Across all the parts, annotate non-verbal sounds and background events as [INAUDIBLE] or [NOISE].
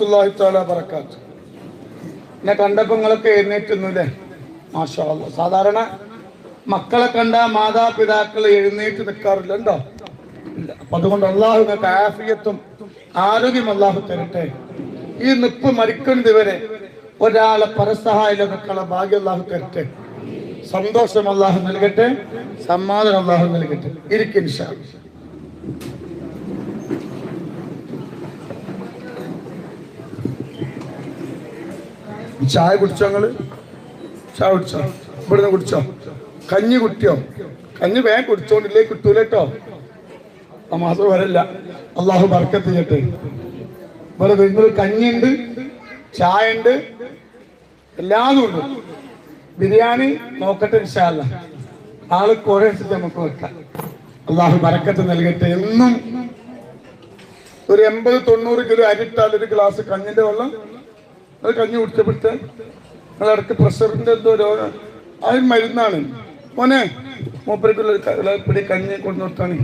ബറക്കാത്ത്. എന്നെ കണ്ടപ്പോ നിങ്ങളൊക്കെ എഴുന്നേറ്റുന്നില്ലേ? മാഷാ. സാധാരണ മക്കളെ കണ്ട മാതാപിതാക്കൾ എഴുന്നേറ്റ് നിൽക്കാറില്ല ഉണ്ടോ? അപ്പൊ അതുകൊണ്ട് അള്ളാഹു നിങ്ങൾക്ക് ആഫിയത്തും ആരോഗ്യം അള്ളാഹു തരട്ടെ. ഈ നിപ്പ് മരിക്കുന്നത് വരെ ഒരാളെ പരസഹായം നിൽക്കാനുള്ള ഭാഗ്യം അള്ളാഹു തരട്ടെ. സന്തോഷം അള്ളാഹു നൽകട്ടെ സമ്മാനം അള്ളാഹു നൽകട്ടെ. ഇരിക്കും ചായ കുടിച്ചോ നിങ്ങൾ? ചായ കുടിച്ചോ? ഇവിടുന്ന് കുടിച്ചോ? കഞ്ഞി കുട്ടിയോ കഞ്ഞി വേഗം കുടിച്ചോണ്ടില്ലേ കിട്ടൂല കേട്ടോ. ആ മാസം വരല്ല. അള്ളാഹു ബർക്കത്ത് ചെയ്യട്ടെ. ഇവിടെ നിങ്ങൾ കഞ്ഞിയുണ്ട് ചായ ഉണ്ട് എല്ലാതും ഉണ്ട്. ബിരിയാണി നോക്കട്ടെ വിശാല ആൾ കുറെ നമുക്ക് വെക്കാം. അള്ളാഹു ബറക്കത്ത് നൽകട്ടെ. എന്നും ഒരു എൺപത് തൊണ്ണൂറ് കിലോ അരിട്ടാൽ ഒരു ഗ്ലാസ് കഞ്ഞിന്റെ വെള്ളം അത് കഞ്ഞി കുടിച്ചപ്പോഴത്തെ അതടക്ക് പ്രഷറിന്റെ എന്തോ രോഗം അത് മരുന്നാണ്. മോനെ മൂപ്പരക്കുള്ള പിടി കഞ്ഞി കൊണ്ടു നിർത്താണ്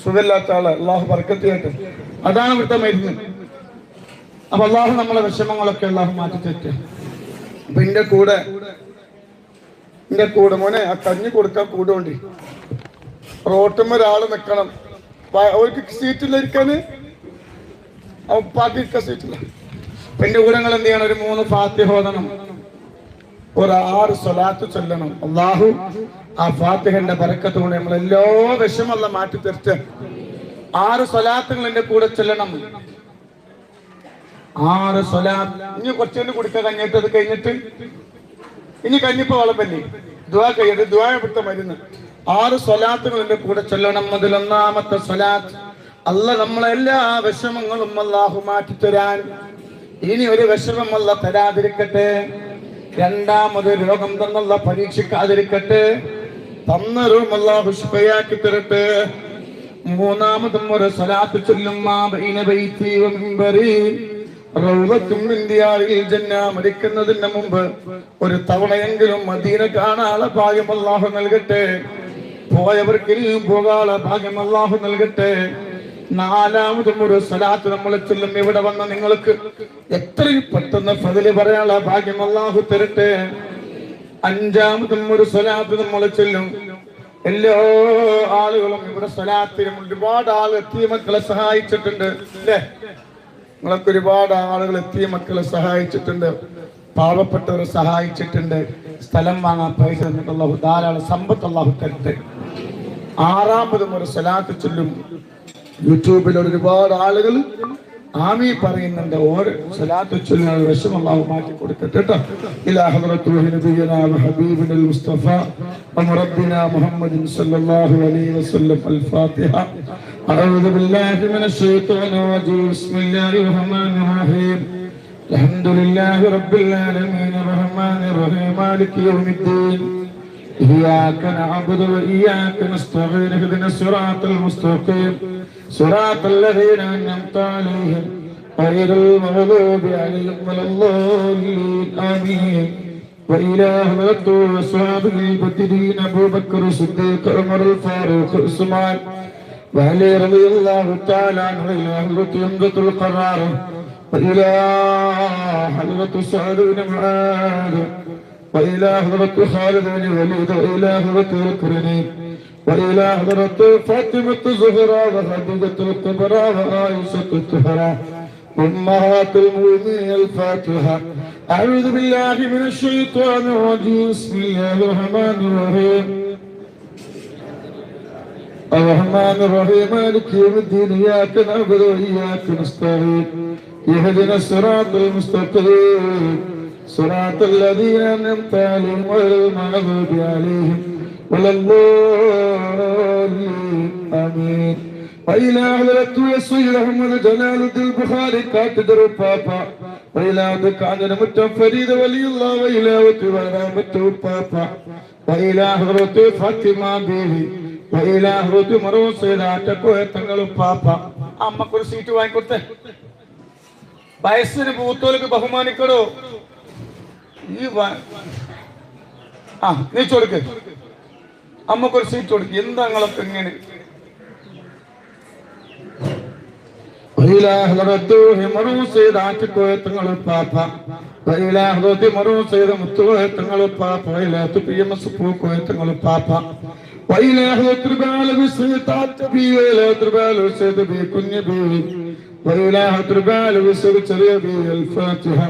സുഖമില്ലാത്ത ആൾ. അള്ളാഹു പറക്കത്തിയായിട്ട് അതാണ് ഇവിടുത്തെ മരുന്ന്. അപ്പൊ അള്ളാഹു നമ്മളെ വിഷമങ്ങളൊക്കെ അള്ളാഹു മാറ്റി തെറ്റ് അപ്പൊ എന്റെ കൂടെ എന്റെ കൂടെ മോനെ ആ കഞ്ഞി കൊടുക്കാൻ കൂടുകൊണ്ടി റോട്ടുമ്മ ഒരാൾ നിക്കണം. അവർക്ക് സീറ്റിലിരിക്കാന് ഉപ്പാക്ക് ഇരിക്കാൻ സീറ്റില്ല എന്റെ കൂടെ നിങ്ങൾ എന്ത് ചെയ്യണം? ഒരു മൂന്ന് ഓതണം. ഒരു ആറ് സ്വലാത്ത് ചൊല്ലണം. അള്ളാഹു ആ ഫാത്തിഹന്റെ പരക്കത്ത് കൊണ്ട് നമ്മൾ എല്ലാ വിഷമല്ല മാറ്റി തീർത്ത് ആറ് സ്വലാത്തുകൾ എന്റെ കൂടെ ചൊല്ലണം. ആറ് സ്വലാത്ത്. ഇനി കുറച്ചുകൊണ്ട് കുടിക്ക കഴിഞ്ഞിട്ട് അത് കഴിഞ്ഞിട്ട് ഇനി കഞ്ഞിപ്പോ വളപ്പല്ലേ? ദുവാ കഴിയത് ദുവാ പെട്ട മരുന്ന്. ആറ് സ്വലാത്തുകൾ എന്റെ കൂടെ ചൊല്ലണം. അതിലൊന്നാമത്തെ സ്വലാത്ത് അല്ല നമ്മളെല്ലാ വിഷമങ്ങളും അല്ലാഹു മാറ്റി തരാൻ ഇനി ഒരു വിഷമം അല്ല തരാതിരിക്കട്ടെ. രണ്ടാമത് രോഗം തന്നുള്ള പരീക്ഷിക്കാതിരിക്കട്ടെ. തന്ന അല്ലാഹു ശുഭയാക്കി തരട്ടെ. മൂന്നാമതും ഒരു സ്വലാത്ത് ചൊല്ലും മരിക്കുന്നതിന് മുമ്പ് ഒരു തവണയെങ്കിലും മദീന കാണാനുള്ള ഭാഗ്യം അള്ളാഹു നൽകട്ടെ. പോയവർക്ക് പോകാനുള്ള ഭാഗ്യം അള്ളാഹു നൽകട്ടെ. നാലാമതും ഒരു സ്വലാത്ത് നമ്മൾ ചൊല്ലും. ഇവിടെ വന്ന നിങ്ങൾക്ക് എത്രയും പെട്ടെന്ന് ഫതിൽ പറയാനുള്ള ഭാഗ്യം അള്ളാഹു തരട്ടെ. അഞ്ചാമതും ഒരു സ്വലാത്ത് നമ്മൾ ചൊല്ലും. എല്ലാ ആളുകളും ഇവിടെ സ്വലാത്തിനും ഒരുപാട് ആൾ എത്തിയ മക്കളെ സഹായിച്ചിട്ടുണ്ട്. അല്ലേ? നിങ്ങളൊക്കെ ഒരുപാട് ആളുകൾ എത്തിയ മക്കളെ സഹായിച്ചിട്ടുണ്ട്. പാവപ്പെട്ടവരെ സഹായിച്ചിട്ടുണ്ട്. സ്ഥലം വാങ്ങാൻ പൈസ തന്നിട്ടുള്ള ധാരാളം സമ്പത്ത് അള്ളാഹു ആറാമതും ഒരു സ്വലാത്ത് ചൊല്ലും. യൂട്യൂബിൽ ഒരുപാട് ആളുകൾ ആമി പറയുന്നുണ്ട് ഓരോ സ്വലാത്ത് ചൊല്ലുന്ന വിഷമം അള്ളാഹു മാറ്റി കൊടുക്കട്ടെ കേട്ടോ ഇലാ ഹദ്റത്തു നബിയനാ വഹബീബിന മുസ്തഫ ومربنا محمد صلى الله عليه وسلم الفاتحة أعوذ بالله من الشيطان الرجيم بسم الله الرحمن الرحيم الحمد لله رب العالمين الرحمن الرحيم مالك يوم الدين إياك نعبد وإياك نستعين اهدنا الصراط المستقيم صراط الذين أنعمت عليهم غير المغضوب عليهم ولا الضالين آمين وإلى أهلته وصحابه البدرين أبو بكر الصديق عمر الفاروق عثمان وعلي رضي الله تعالى عنه إلى أهلة يمضة القرار وإلى حضرة سعد بن معاذ وإلى حضرة خالد بن وليد وإلى حضرة الكرني وإلى حضرة فاطمة الزهراء وخديجة الكبرى وعائشة الطهرى. أمهات المؤمنين الفاتحة. أعوذ بالله من الشيطان الرجيم. بسم الله الرحمن الرحيم. الرحمن الرحيم. مالك يوم الدين. إياك نعبد وإياك نستعين. اهدنا الصراط المستقيم. صراط الذين أنعمت عليهم غير المغضوب عليهم ولا الضالين آمين وإلى حضرة يسوع أحمد جلال الدين البخاري كاتدر بابا وإلى ذلك عندنا متفريد ولي الله وإلى وتوارامة بابا وإلى حضرة فاطمة بيبي وإلى حضرة مروس إلى تقوى تنقل بابا അമ്മക്കൊരു സീറ്റ് വാങ്ങിക്കൊടുത്തേ വയസ്സിന് പൂത്തോലേക്ക് ബഹുമാനിക്കടോ ഈ വ- ആ നീ കൊടുക്ക് അമ്മക്കൊരു സീറ്റ് കൊടുക്ക് എന്താ നിങ്ങളൊക്കെ ഇങ്ങനെ وإلى حضرة مرو سيد عاتكوية تنغل بابا وإلى حضرة مرو سيد متوية تنغل بابا وإلى تبيم سفوكوية تنغل بابا وإلى حضرة ربال بسيط عتبي وإلى ربال سيد بي كني بي وإلى حضرة ربال بسيط تريا بي الفاتحة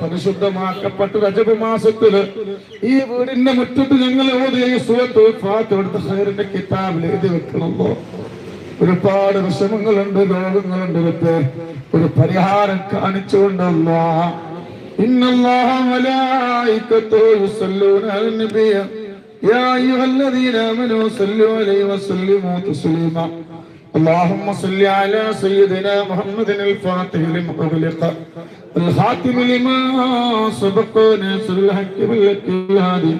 പരിശുദ്ധമാക്കപ്പെട്ട രജബ് മാസത്തിൽ ഈ വീടിന്റെ മുറ്റത്ത് ഞങ്ങൾ ഓതിയ കിതാബിൽ എഴുതി വെക്കണമല്ലോ ഒരുപാട് വിഷമങ്ങളുണ്ട് രോഗങ്ങളുണ്ട് ഇതൊക്കെ ഒരു പരിഹാരം കാണിച്ചുകൊണ്ടല്ല. الله وملائكته يصلون على النبي يا أيها الذين آمنوا صلوا عليه وسلموا تسليما اللهم صل على سيدنا محمد الفاتح لما أغلق الخاتم لما سبق ناصر الحق بالحق الهادي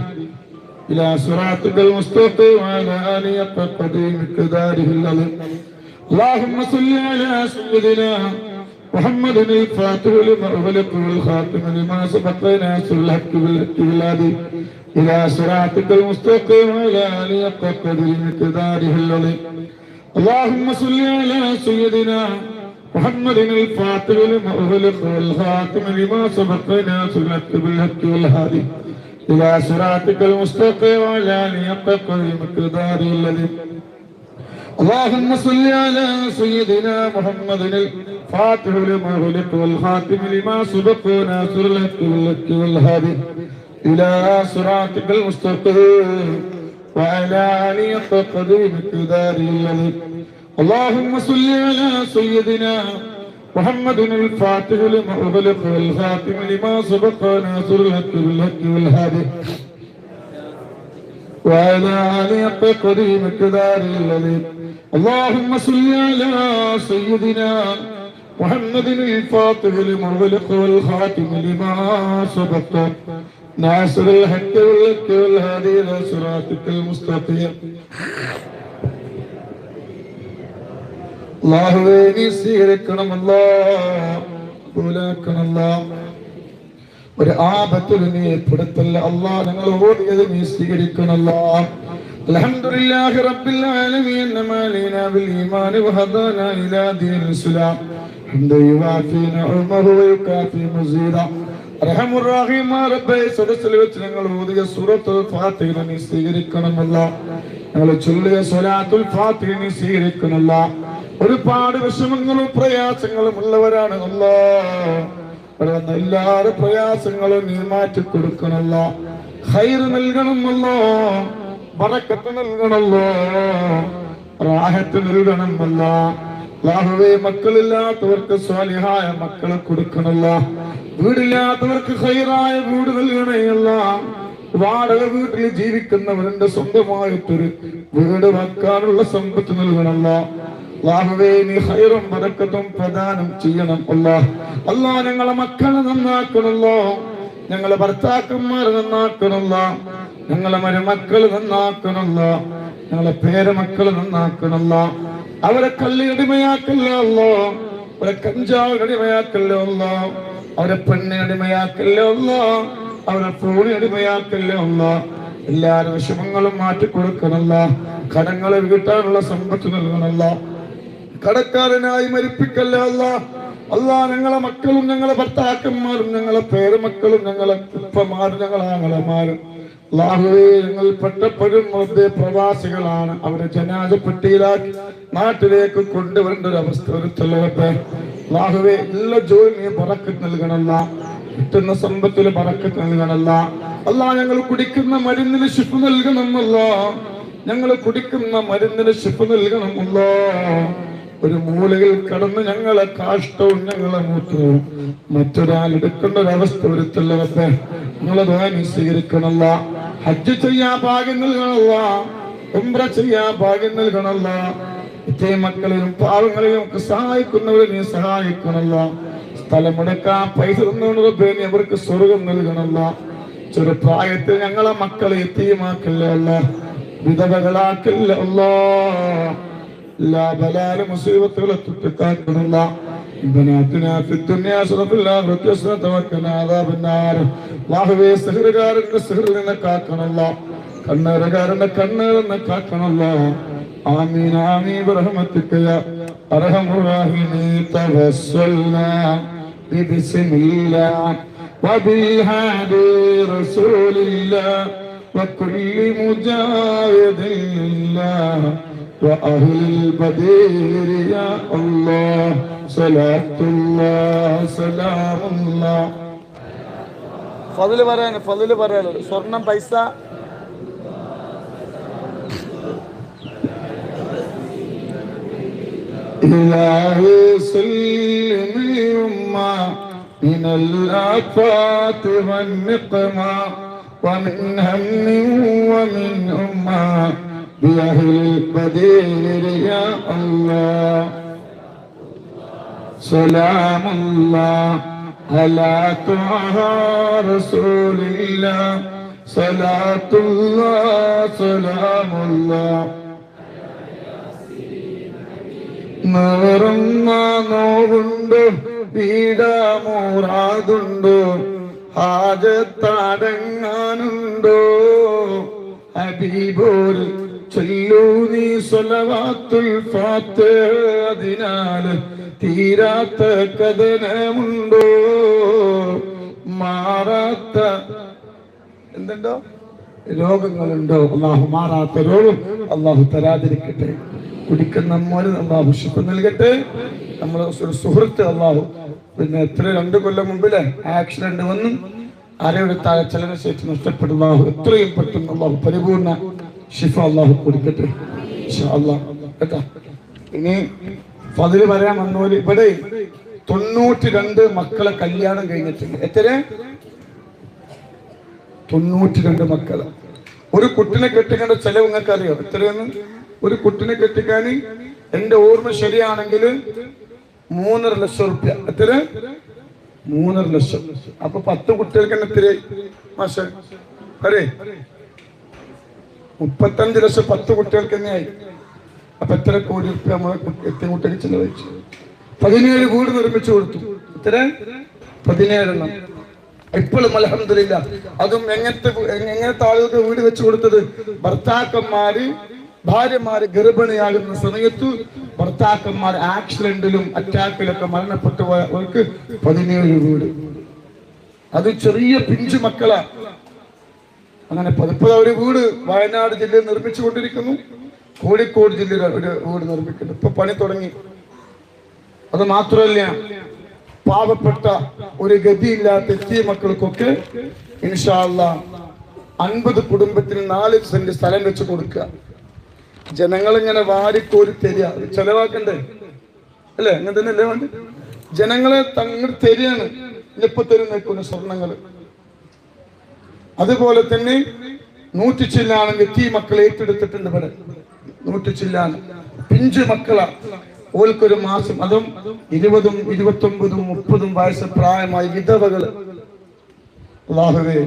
إلى صراطك المستقيم وعلى آله حق قديم كداره العظيم اللهم صل على سيدنا محمد الفاتح لما أغلق والخاتم لما سبق ناصر الحق بالحق الهادي إلى صراطك المستقيم وعلى آله حق قديم كداره العظيم اللهم صل على سيدنا محمد الفاتح لما أغلق والخاتم لما سبق الحق بالحق والهادي. إلى صراطك المستقيم وعلى آله كداره الذي. اللهم صل على سيدنا محمد الفاتح لما غلق والخاتم لما سبق ناصر الحق والهادي. إلى صراطك المستقيم. وعلى حق قديم كداره الذي اللهم صل على سيدنا محمد الفاتح لما أغلق والخاتم لما سبق ناصر الحق بالحق والهادي. وعلى آله حق قديم كدار الذي اللهم صل على سيدنا محمد الفاتح لما أغلق والخاتم لما سبق ناصر الحق والحق والهادي إلى صراطك المستقيم അള്ളാഹുവേ നീ സ്വീകരിക്കണമല്ലോ പൂലാക്കണമല്ലോ ഒരു ആപത്തിൽ നീ പെടുത്തല്ല അല്ലാ ഞങ്ങൾ ഓടിയത് നീ സ്വീകരിക്കണല്ലോ الحمد لله رب العالمين ما علينا بالإيمان وهدانا إلى دين الإسلام حمد يوافي نعمه ويكافي مزيدا അർഹം റഹീമായ റബ്ബേ ഒരുപാട് വിഷമങ്ങളും പ്രയാസങ്ങളും ഉള്ളവരാണ് അല്ലാ. പ്രയാസങ്ങളും നീ മാറ്റി കൊടുക്കണമല്ല. ഹൈറ് നൽകണമല്ലോ ബറക്കത്ത് നൽകണമല്ലോ റാഹത്ത് നൽകണമല്ല. ലാഹുവേ മക്കളില്ലാത്തവർക്ക് സ്വാലിഹായ മക്കളെ കൊടുക്കണല്ല വീടില്ലാത്തവർക്ക് ഹൈറായ വീട് നൽകണയല്ല. വാടക വീട്ടിൽ ജീവിക്കുന്നവരുടെ സ്വന്തമായിട്ടൊരു വീട് വെക്കാനുള്ള സമ്പത്ത് നൽകണല്ല ലാഹുവേ നീ പ്രദാനം ചെയ്യണം അല്ലാ. അല്ലാ ഞങ്ങളെ മക്കളെ നന്നാക്കണല്ലോ ഞങ്ങളെ ഭർത്താക്കന്മാരെ നന്നാക്കണല്ല ഞങ്ങളെ മരുമക്കൾ നന്നാക്കണല്ല ഞങ്ങളെ പേരമക്കൾ നന്നാക്കണല്ല അവരെ അല്ലോ. അവരെ കഞ്ചാവ് അടിമയാക്കല്ലോ അല്ലോ. അവരെ പെണ്ണി അടിമയാക്കല്ലോ അല്ലോ അവരെ ഫോണി അടിമയാക്കല്ലോ അല്ലോ എല്ലാരും വിഷമങ്ങളും മാറ്റി കൊടുക്കണല്ല കടങ്ങളെ വീട്ടാനുള്ള സമ്പത്ത് നൽകണല്ല കടക്കാരനായി മരിപ്പിക്കല്ല അല്ല? അല്ല ഞങ്ങളെ മക്കളും ഞങ്ങളെ ഭർത്താക്കന്മാരും ഞങ്ങളെ പേരമക്കളും ഞങ്ങളെ ഉപ്പമാരും ഞങ്ങളെ ആങ്ങളമാരും. അല്ലാഹുവേ ഞങ്ങൾ പെട്ടപ്പോഴും മധ്യ പ്രവാസികളാണ് അവരെ ജനാജപ്പെട്ടിയിലാക്കി നാട്ടിലേക്ക് കൊണ്ടുവരേണ്ട ഒരു അവസ്ഥ വരുത്തുള്ളവട്ടെ ലാഹുവേ എല്ലാ ജോലി നീ നൽകണല്ല കിട്ടുന്ന സമ്പത്തിൽ പറക്കത്ത് നൽകണമല്ല. അല്ല ഞങ്ങൾ കുടിക്കുന്ന മരുന്നിന് ശിപ്പ് നൽകണമല്ല. ഞങ്ങൾ കുടിക്കുന്ന മരുന്നിന് ശിപ്പ് നൽകണമല്ല. ഒരു മൂലയിൽ കടന്ന് ഞങ്ങളെ കാഷ്ടവും ഞങ്ങളെ മൂത്രവും. മറ്റൊരാൾ എടുക്കേണ്ട ഒരവസ്ഥ വരുത്തുള്ളവത്തെ നിങ്ങളെ ദ്വാനി സ്വീകരിക്കണല്ല ഹജ്ജ് ചെയ്യാൻ ഭാഗ്യം നൽകണല്ല ഉംറ ചെയ്യാൻ ഭാഗ്യം നൽകണല്ല ഇത്തേ മക്കളെയും പാവങ്ങളെയും ഒക്കെ സഹായിക്കുന്നവരെ നീ സഹായിക്കണല്ല സ്ഥലമെടുക്കാൻ പൈസ തന്നുകൊണ്ട് നീ അവർക്ക് സ്വർഗം നൽകണല്ല ചെറുപ്രായത്തിൽ ഞങ്ങളെ മക്കളെ എത്തിയുമാക്കില്ല വിധവകളാക്കില്ല എല്ലാ ബലാല മുസീബത്തുകളെ തുട്ടിക്കാക്കണില്ല بناتنا في الدنيا حسنة في الآخرة حسنة وقنا عذاب النار അല്ലാഹുവേ സിഹറുകാരന്റെ സിഹറിൽ നിന്ന് കാക്കണല്ല കണ്ണേറുകാരന്റെ കണ്ണേറിൽ നിന്ന് കാക്കണല്ല ആമീൻ ആമീൻ برحمتك يا أرحم الراحمين توسلنا ببسم الله وبالهادي رسول الله وكل مجاهد لله وأهل البدير يا الله صلاة الله سلام الله ഫതില് പറയാൻ ഫതില് പറയാലോ സ്വർണം പൈസ إلهي سلم الأمة من الآفات والنقمة ومن هم ومن أمة بأهل البدير يا الله سلام الله على طه رسول الله صلاة الله سلام الله നിറന്ന നോവുണ്ട് പീഡാമൂറാതുണ്ടോ ഹാജത്തടങ്ങാനുണ്ടോ ഹബീബോൽ ചൊല്ലൂ നീ തീരാത്ത കഥനമുണ്ടോ? മാറാത്ത എന്തുണ്ടോ? രോഗങ്ങളുണ്ടോ? അള്ളാഹു മാറാത്ത രോഗം അള്ളാഹു തരാതിരിക്കട്ടെ. കുടിക്കുന്ന മോന് അള്ളാഹു ശുഭ നൽകട്ടെ. നമ്മളെ സുഹൃത്ത് അള്ളാഹു. പിന്നെ എത്ര രണ്ട് കൊല്ലം മുമ്പിലെ ആക്സിഡന്റ് വന്നു. അരയുടെ താഴെ ചലനശേഷി നഷ്ടപ്പെടുന്ന എത്രയും പെട്ടെന്ന് അള്ളാഹു പരിപൂർണ ഷിഫ അള്ളാഹു കൊടുക്കട്ടെ. ഇനി ഫതിൽ പറയാൻ വന്നോൽ ഇവിടെ തൊണ്ണൂറ്റി രണ്ട് മക്കളെ കല്യാണം കഴിഞ്ഞിട്ടുണ്ട്. എത്ര തൊണ്ണൂറ്റി രണ്ട് മക്കളെ. ഒരു കുട്ടിനെ കെട്ടിക്കേണ്ട ചെലവ് നിങ്ങൾക്ക് അറിയോ എത്രയെന്ന് ഒരു കുട്ടിനെ കെട്ടിക്കാൻ എന്റെ ഓർമ്മ ശരിയാണെങ്കിൽ മൂന്നര ലക്ഷം റുപ്യ. എത്ര മൂന്നര ലക്ഷം. അപ്പൊ പത്ത് കുട്ടികൾക്ക് തന്നെ എത്ര മാഷേ മുപ്പത്തഞ്ച് ലക്ഷം പത്ത് കുട്ടികൾക്ക് തന്നെയായി. അപ്പൊ എത്ര കോടി റുപ്യ നമ്മളെ എത്ര കുട്ടികൾ ചെലവഴിച്ചു? പതിനേഴ് വീട് നിർമ്മിച്ചു കൊടുത്തു. എത്ര? പതിനേഴെണ്ണം. ഇപ്പോഴും അലഹമില്ല അതും എങ്ങനത്തെ എങ്ങനത്തെ ആളുകൾക്ക് വീട് വെച്ചു കൊടുത്തത്? ഭർത്താക്കന്മാര് ഭാര്യമാര് ഗർഭിണിയാകുന്ന സമയത്ത് ഭർത്താക്കന്മാർ ആക്സിഡന്റിലും അറ്റാക്കിലൊക്കെ മരണപ്പെട്ടു പോയവർക്ക് പതിനേഴ് വീട്. അത് ചെറിയ പിഞ്ചു മക്കളാ. അങ്ങനെ പതിപ്പത് ഒരു വീട് വയനാട് ജില്ലയിൽ നിർമ്മിച്ചുകൊണ്ടിരിക്കുന്നു കോഴിക്കോട് ജില്ലയിൽ ഒരു വീട് നിർമ്മിക്കുന്നു. ഇപ്പൊ പണി തുടങ്ങി. അത് മാത്രമല്ല പാവപ്പെട്ട ഒരു ഗതിയില്ലാത്ത എത്തിയ മക്കൾക്കൊക്കെ ഇൻഷാല്ല അൻപത് കുടുംബത്തിന് നാല് സെന്റ് സ്ഥലം വെച്ച് കൊടുക്കുക. ജനങ്ങൾ ഇങ്ങനെ വാരിക്കോരി തരിക. ചെലവാക്കണ്ടേ? അല്ലേ? അങ്ങനെ തന്നെ അല്ലേ വേണ്ട ജനങ്ങളെ തങ്ങൾ തരികയാണ്. ഇപ്പൊ തരുന്ന സ്വർണങ്ങൾ അതുപോലെ തന്നെ നൂറ്റി ചില്ലാണെങ്കിൽ തീ മക്കളെ ഏറ്റെടുത്തിട്ടുണ്ട് ഇവിടെ. നൂറ്റി ചില്ലാണ്. പിഞ്ചു മക്കളാ. ഓൽക്കൊരു മാസം അതും ഇരുപതും ഇരുപത്തി ഒമ്പതും മുപ്പതും വയസ്സ് പ്രായമായ വിധവകൾ. അള്ളാഹുവേ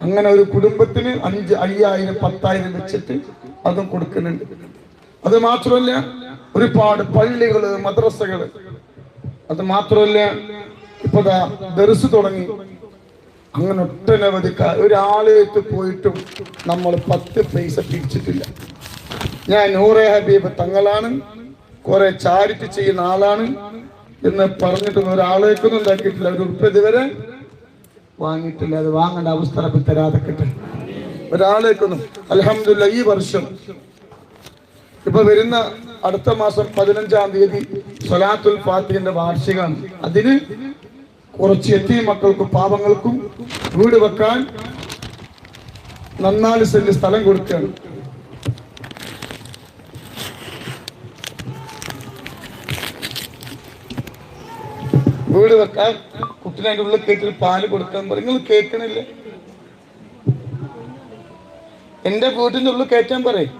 അങ്ങനെ ഒരു കുടുംബത്തിന് അഞ്ച് അയ്യായിരം പത്തായിരം വെച്ചിട്ട് അതും കൊടുക്കുന്നുണ്ട്. അത് മാത്രമല്ല ഒരുപാട് പള്ളികൾ മദ്രസകൾ. അത് മാത്രമല്ല ഇപ്പൊ ദാ ദർസ് തുടങ്ങി. അങ്ങനെ ഒട്ടനവധി ഒരാളേക്ക് പോയിട്ടും നമ്മൾ പത്ത് പൈസ പിരിച്ചിട്ടില്ല ഞാൻ നൂറെ ഹബീബ് തങ്ങളാണ് കുറെ ചാരിറ്റി ചെയ്യുന്ന ആളാണ് എന്ന് പറഞ്ഞിട്ടൊന്നും ഒരാളേക്കൊന്നും ഉണ്ടാക്കിയിട്ടില്ല. ഒരു ഉറുപ്പ് ഇതുവരെ വാങ്ങിയിട്ടില്ല. അത് വാങ്ങേണ്ട അവസ്ഥ റബ്ബ് കിട്ടും. ഒരാളേക്കൊന്നും. അലഹമില്ല ഈ വർഷം. ഇപ്പൊ വരുന്ന അടുത്ത മാസം പതിനഞ്ചാം തീയതി സൊലാത്തുൽ ഫാത്തിന്റെ വാർഷികമാണ്. അതിന് കുറച്ച് എത്തിയ മക്കൾക്കും പാവങ്ങൾക്കും വീട് വെക്കാൻ നന്നാൽ സെന്റ് സ്ഥലം കൊടുക്കുകയാണ്. വീട് വെക്കാൻ കുട്ടിനെ അതിന്റെ ഉള്ളിൽ കേട്ടിൽ പാൽ കൊടുക്കാൻ പറയും. നിങ്ങൾ കേൾക്കണില്ല. എന്റെ വീട്ടിന്റെ ഉള്ളിൽ കയറ്റാൻ പറയും.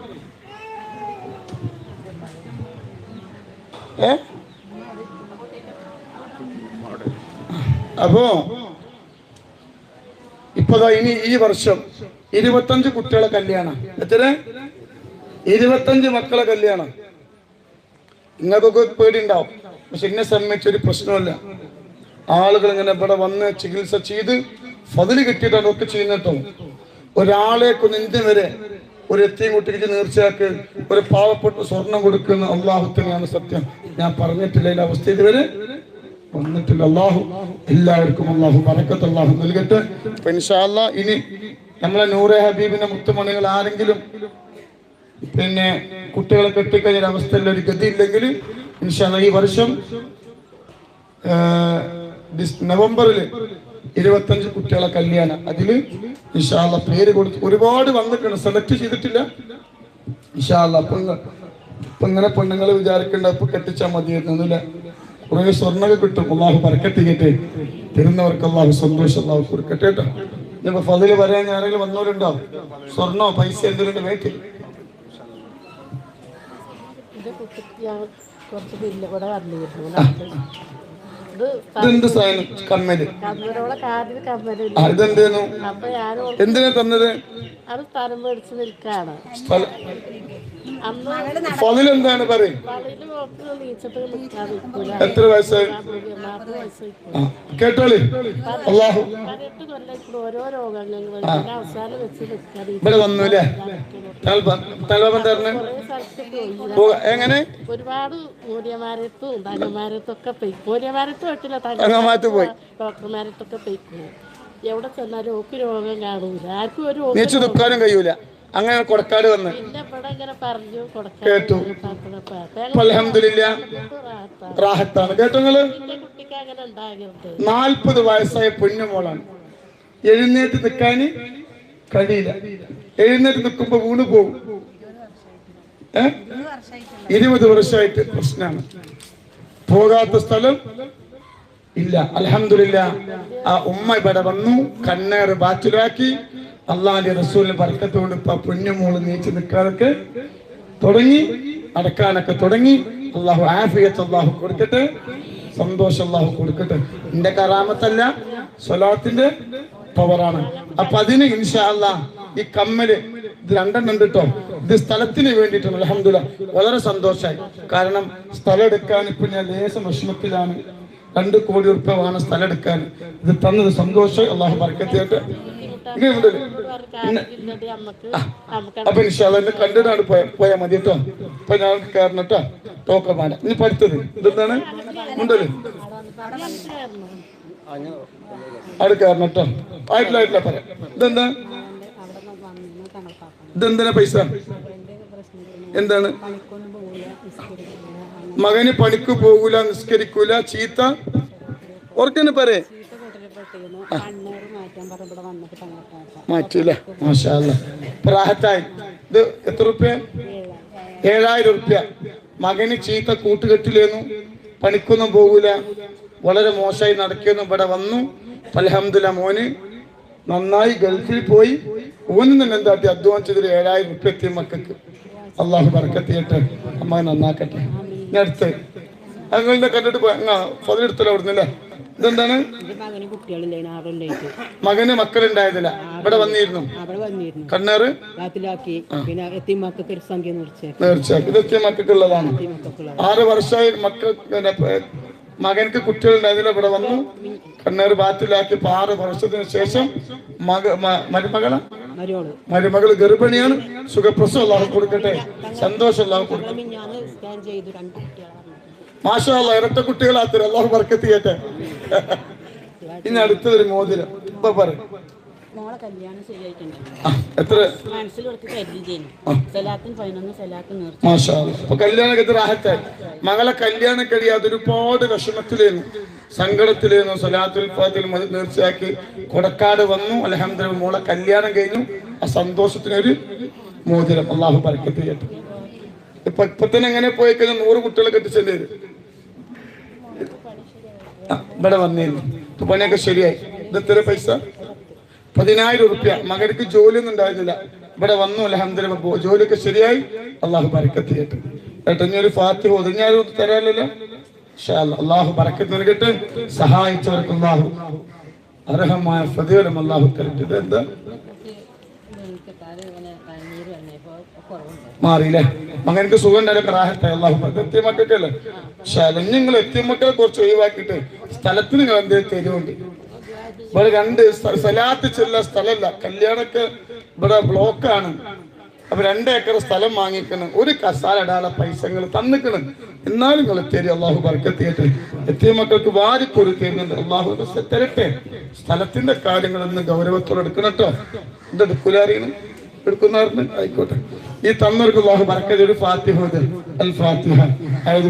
ഏ? അപ്പോ ഇപ്പതാ ഇനി ഈ വർഷം ഇരുപത്തഞ്ച് കുട്ടികളെ കല്യാണം. എത്ര ഇരുപത്തഞ്ച് മക്കളെ കല്യാണം. നിങ്ങൾക്കൊക്കെ പേടിയുണ്ടാവും. പക്ഷെ എന്നെ സംബന്ധിച്ച് ഒരു പ്രശ്നമല്ല ആളുകൾ ഇങ്ങനെ ഇവിടെ വന്ന് ചികിത്സ ചെയ്ത് ഫതിൽ കിട്ടിയിട്ടാണ് ഒക്കെ ചെയ്യുന്നിട്ടോ ഒരാളെ കൊണ്ട് ഇന്ത്യ വരെ ഒരു എത്തിയും കുട്ടിക്ക് നേർച്ചയാക്ക് ഒരു പാവപ്പെട്ട സ്വർണം കൊടുക്കുന്ന അള്ളാഹുത്തിനാണ് സത്യം. ഞാൻ പറഞ്ഞിട്ടില്ല അവസ്ഥ ഇതുവരെ വന്നിട്ടില്ല. അള്ളാഹു എല്ലാവർക്കും അള്ളാഹു പറക്കത്ത് അള്ളാഹു നൽകട്ടെ. ഇൻഷാല്ല ഇനി നമ്മളെ നൂറെ ഹബീബിന്റെ മുത്തുമണികൾ ആരെങ്കിലും പിന്നെ കുട്ടികളെ കെട്ടിക്കഴിഞ്ഞ അവസ്ഥയിൽ ഒരു ഗതി ഇല്ലെങ്കിൽ ഇൻഷാല്ല ഈ വർഷം നവംബറിൽ ഇരുപത്തഞ്ച് കുട്ടികളെ കല്യാണം അതിൽ ഇൻഷാല്ല പേര് കൊടുത്ത് ഒരുപാട് വന്നിട്ടുണ്ട്. സെലക്ട് ചെയ്തിട്ടില്ല. ഇൻഷാല്ല അപ്പൊ ഇങ്ങനെ പെണ്ണുങ്ങൾ വിചാരിക്കേണ്ട അപ്പൊ കെട്ടിച്ചാൽ മതിയായിരുന്നു അല്ലേ കുറെ സ്വർണമൊക്കെ കിട്ടും. അള്ളാഹു പറക്കത്തിക്കട്ടെ തരുന്നവർക്ക് അള്ളാഹു സന്തോഷം അള്ളാഹു കൊടുക്കട്ടെ കേട്ടോ. ഇനിയിപ്പോ ഫതിൽ പറയാൻ ആരെങ്കിലും വന്നവരുണ്ടോ? സ്വർണോ പൈസ എന്തെങ്കിലും ഇതെന്ത് സാധനം? കമ്മൽ. ഓ- എന്തിനാ തന്നത്? അത് സ്ഥലം മേടിച്ച് നിൽക്കാണ്. എന്താണ് പറയും? എത്ര വയസ്സായി? കേട്ടോളി. അള്ളാഹു. ഇവിടെ വന്നു അല്ലേ? തലവൻ തരണ എങ്ങനെ? ഒരുപാട് മൂര്യമാരത്തും തങ്ങമാരത്തൊക്കെ പോയി. മൂര്യമാരത്തും പറ്റില്ല തങ്ങമാരത്ത് പോയി. ഡോക്ടർമാരത്തൊക്കെ പോയി. എവിടെ ചെന്നാലും ഓക്ക് രോഗം കാണൂല. ആർക്കും ഒരു നീച്ചു നിൽക്കാനും കഴിയൂല. അങ്ങനെ കൊടക്കാട് വന്ന്. കേട്ടു. അലഹമില്ല റാഹത്താണ്. കേട്ടോ നിങ്ങൾ? നാൽപ്പത് വയസ്സായ പൊന്നുമോളാണ് എഴുന്നേറ്റ് നിൽക്കാന് കഴിയില്ല. എഴുന്നേറ്റ് നിൽക്കുമ്പോ വീണ് പോകും ഏ? ഇരുപത് വർഷമായിട്ട് പ്രശ്നമാണ്. പോകാത്ത സ്ഥലം ഇല്ല. അലഹമില്ല ആ ഉമ്മ ഇവിടെ വന്നു കണ്ണേറ് ബാച്ചിലാക്കി അള്ളാന്റെ റസൂലിന് പറക്കത്തോണ്ട് ഇപ്പൊ പുണ്യമോൾ നീച്ച് നിൽക്കാനൊക്കെ തുടങ്ങി അടക്കാനൊക്കെ തുടങ്ങി. അള്ളാഹു ആഫിയത്ത് അള്ളാഹു കൊടുക്കട്ടെ സന്തോഷം അള്ളാഹു കൊടുക്കട്ടെ. എന്റെ കറാമത്തല്ല സ്വലാത്തിന്റെ പവറാണ്. അപ്പൊ അതിന് ഇൻഷാ ഈ കമ്മൽ ഇത് രണ്ടെണ്ണം കേട്ടോ ഇത് സ്ഥലത്തിന് വേണ്ടിയിട്ടാണ് അലഹമില്ല വളരെ സന്തോഷമായി കാരണം സ്ഥലം എടുക്കാൻ ഇപ്പൊ ഞാൻ ലേശം വിഷമത്തിലാണ് രണ്ട് കോടി രൂപ വേണം സ്ഥലം എടുക്കാൻ ഇത് തന്നത് സന്തോഷം അള്ളാഹു പറക്കത്തിയായിട്ട് അപ്പൊ ഇൻഷാല്ല എന്നെ കണ്ടിട്ടാണ് പോയ മതി കേട്ടോ അപ്പൊ ഞാൻ കയറണം കേട്ടോ ടോക്കൺ വേണ്ട ഇനി പഠിത്തത്. ഇതെന്താണ്? ഉണ്ടല്ലോ അവിടെ കയറണം കേട്ടോ ആയിട്ടില്ല ആയിട്ടില്ല പറയാം ഇതെന്താ? ഇതെന്തിനാ പൈസ? എന്താണ്? മകന് പണിക്ക് പോകൂല നിസ്കരിക്കൂല ചീത്ത. ഓർക്കന്നെ പറയേ. മാറ്റില്ല. മാഷാല്ല പ്രാഹത്തായി ഇത് എത്ര റുപ്യ ഏഴായിരം റുപ്യ മകന് ചീത്ത കൂട്ടുകെട്ടിലേന്നു. പണിക്കൊന്നും പോകൂല. വളരെ മോശമായി നടക്കുന്നു. ഇവിടെ വന്നു. അലഹമില്ല മോന്. നന്നായി ഗൾഫിൽ പോയി. ഓനും തന്നെ എന്താട്ടി? അധ്വാനിച്ചതിൽ ഏഴായിരം റുപ്യ എത്തിയ മക്കൾക്ക് അള്ളാഹു പറക്കത്തിയട്ടെ അമ്മ നന്നാക്കട്ടെ. ഞാൻ അടുത്ത് അങ്ങനെ കണ്ടിട്ട് പോയി? അങ്ങാ പതിനെടുത്തല്ലോ അവിടുന്നല്ലേ ഇതെന്താണ്? മകന് മക്കളുണ്ടായതില്ല ഇവിടെ വന്നിരുന്നു. കണ്ണേറ്? രാത്രിയാക്കി ഇത് എത്തിയ മക്കൾക്കുള്ളതാണ് ആറ് വർഷമായി മക്കൾ മകനക്ക് കുട്ടികളുണ്ടായതില്ല ഇവിടെ വന്നു. കണ്ണേറ് ബാത്തിലാക്കി ആറ് വർഷത്തിന് ശേഷം മക മരുമകള? മരുമകൾ ഗർഭിണിയാണ്. സുഖപ്രസവം അല്ലാഹു കൊടുക്കട്ടെ. സന്തോഷം അല്ലാഹു കൊടുക്കട്ടെ. മാഷാ ഇരട്ട കുട്ടികളാത്തരും എല്ലാവരും ബർക്കത്ത് ചെയ്യട്ടെ. [LAUGHS] ഇനി അടുത്തതൊരു മോതിരം. ഇപ്പൊ പറയും. മോളെ കല്യാണം എത്ര? മനസ്സിൽ കുറച്ച് സലാത്തിന് പതിനൊന്ന് മകളെ കല്യാണം കഴിയാതെ ഒരുപാട് വിഷമത്തിലേന്നു സങ്കടത്തിലേന്നു സലാത്തുൽ ഫാത്തിൽ നേർച്ചയാക്കി കൊടക്കാട് വന്നു. അലഹമ്മദ് മോളെ കല്യാണം കഴിഞ്ഞു. ആ സന്തോഷത്തിനൊരു മോചനം അള്ളാഹു ചെയ്യട്ടെ. ഇപ്പൊ ഇപ്പൊ തന്നെ എങ്ങനെ പോയി കഴിഞ്ഞാൽ നൂറ് കുട്ടികളെ കെട്ടിച്ചേണ്ടി വരും? ഇവിടെ വന്നിരുന്നു ഇപ്പൊ പണിയൊക്കെ ശരിയായി. ഇത് എത്ര പൈസ? പതിനായിരം ഉറുപ്യ മകർക്ക് ജോലിയൊന്നും ഉണ്ടായിരുന്നില്ല. ഇവിടെ വന്നു അലഹമ്മദില്ല ജോലിയൊക്കെ ശരിയായി. അള്ളാഹു ബറക്കത്ത് ചെയ്യട്ടെ ഏട്ടാ ഇനി ഒരു ഫാത്തി ഇൻഷാ അല്ലാ. അള്ളാഹു ബറക്കത്ത് നൽകട്ടെ. സഹായിച്ചവർക്ക് അള്ളാഹു അർഹമായ പ്രതിഫലം അള്ളാഹു തരട്ടെ. ഇതെന്താ? മാറിയില്ലേ? മകനക്ക് സുഖം ഉണ്ടായാലും റാഹത്തായി അള്ളാഹു എത്തിയ മക്കൾക്കല്ലേ ശലഞ്ഞങ്ങൾ എത്തിയ മക്കളെ കുറച്ച് ഒഴിവാക്കിയിട്ട് സ്ഥലത്തിന് നിങ്ങൾ എന്തെങ്കിലും തരുമുണ്ട് ഇവിടെ രണ്ട് സ്ഥലത്ത് ചെല്ല സ്ഥലമല്ല കല്യാണൊക്കെ ഇവിടെ ബ്ലോക്കാണ്. അപ്പൊ രണ്ട് ഏക്കർ സ്ഥലം വാങ്ങിക്കണം. ഒരു കസാല ഇടാനുള്ള തന്നിക്കണം. എന്നാലും നിങ്ങൾ തരും അള്ളാഹു ബർക്കത്തിയിട്ട് എത്തിയ മക്കൾക്ക് വാരി കൊടുക്കുന്നുണ്ട് അള്ളാഹു തരട്ടെ. സ്ഥലത്തിന്റെ കാര്യങ്ങൾ ഒന്ന് ഗൗരവത്തോടെ എടുക്കണം കേട്ടോ ഇത് എടുക്കൂലറിയണം എടുക്കുന്നവർക്ക് ആയിക്കോട്ടെ. ഈ തന്നവർക്ക് അള്ളാഹു ബർക്കത്ത് ഒരു ഫാത്തിഹ. അൽ ഫാത്തിഹ. അഊദു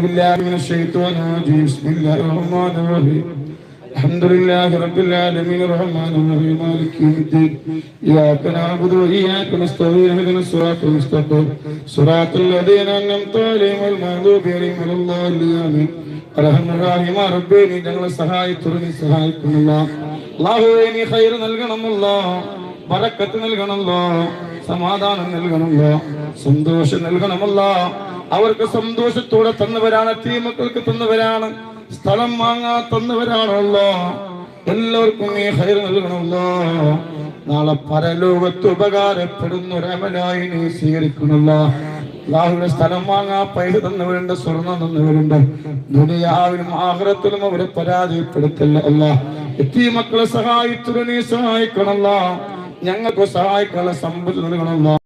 الحمد لله رب العالمين الرحمن الرحيم مالك يوم الدين إياك نعبد وإياك نستعين اهدنا الصراط المستقيم صراط الذين أنعمت عليهم المغضوب عليهم ولا الضالين آمين റഹ്മാ റബ്ബേ നീ ഞങ്ങളെ സഹായിച്ചു നീ സഹായിക്കുന്നില്ല അല്ലാഹുവേ നീ ഖൈർ നൽകണമല്ലോ ബറക്കത്ത് നൽകണമല്ലോ സമാധാനം നൽകണമല്ലോ സന്തോഷം നൽകണമല്ലോ അവർക്ക് സന്തോഷത്തോടെ തന്നവരാണ് തീ മക്കൾക്ക് തന്നവരാണ് സ്ഥലം വാങ്ങാൻ തന്നവരാണല്ലോ എല്ലാവർക്കും നീ ഹൈർ നൽകണമല്ലോ. നാളെ പരലോകത്ത് ഉപകാരപ്പെടുന്ന ഒരമനായി നീ സ്വീകരിക്കണമല്ലോ. അള്ളാഹുവിന്റെ സ്ഥലം വാങ്ങാൻ പൈസ തന്നവരുണ്ട് സ്വർണം തന്നവരുണ്ട് ദുനിയാവിനും ആഗ്രഹത്തിലും അവരെ പരാജയപ്പെടുത്തല്ല അല്ല. എത്തി മക്കളെ സഹായിച്ചു നീ സഹായിക്കണമല്ല. ഞങ്ങൾക്ക് സഹായിക്കാനുള്ള സമ്പത്ത് നൽകണമല്ലോ.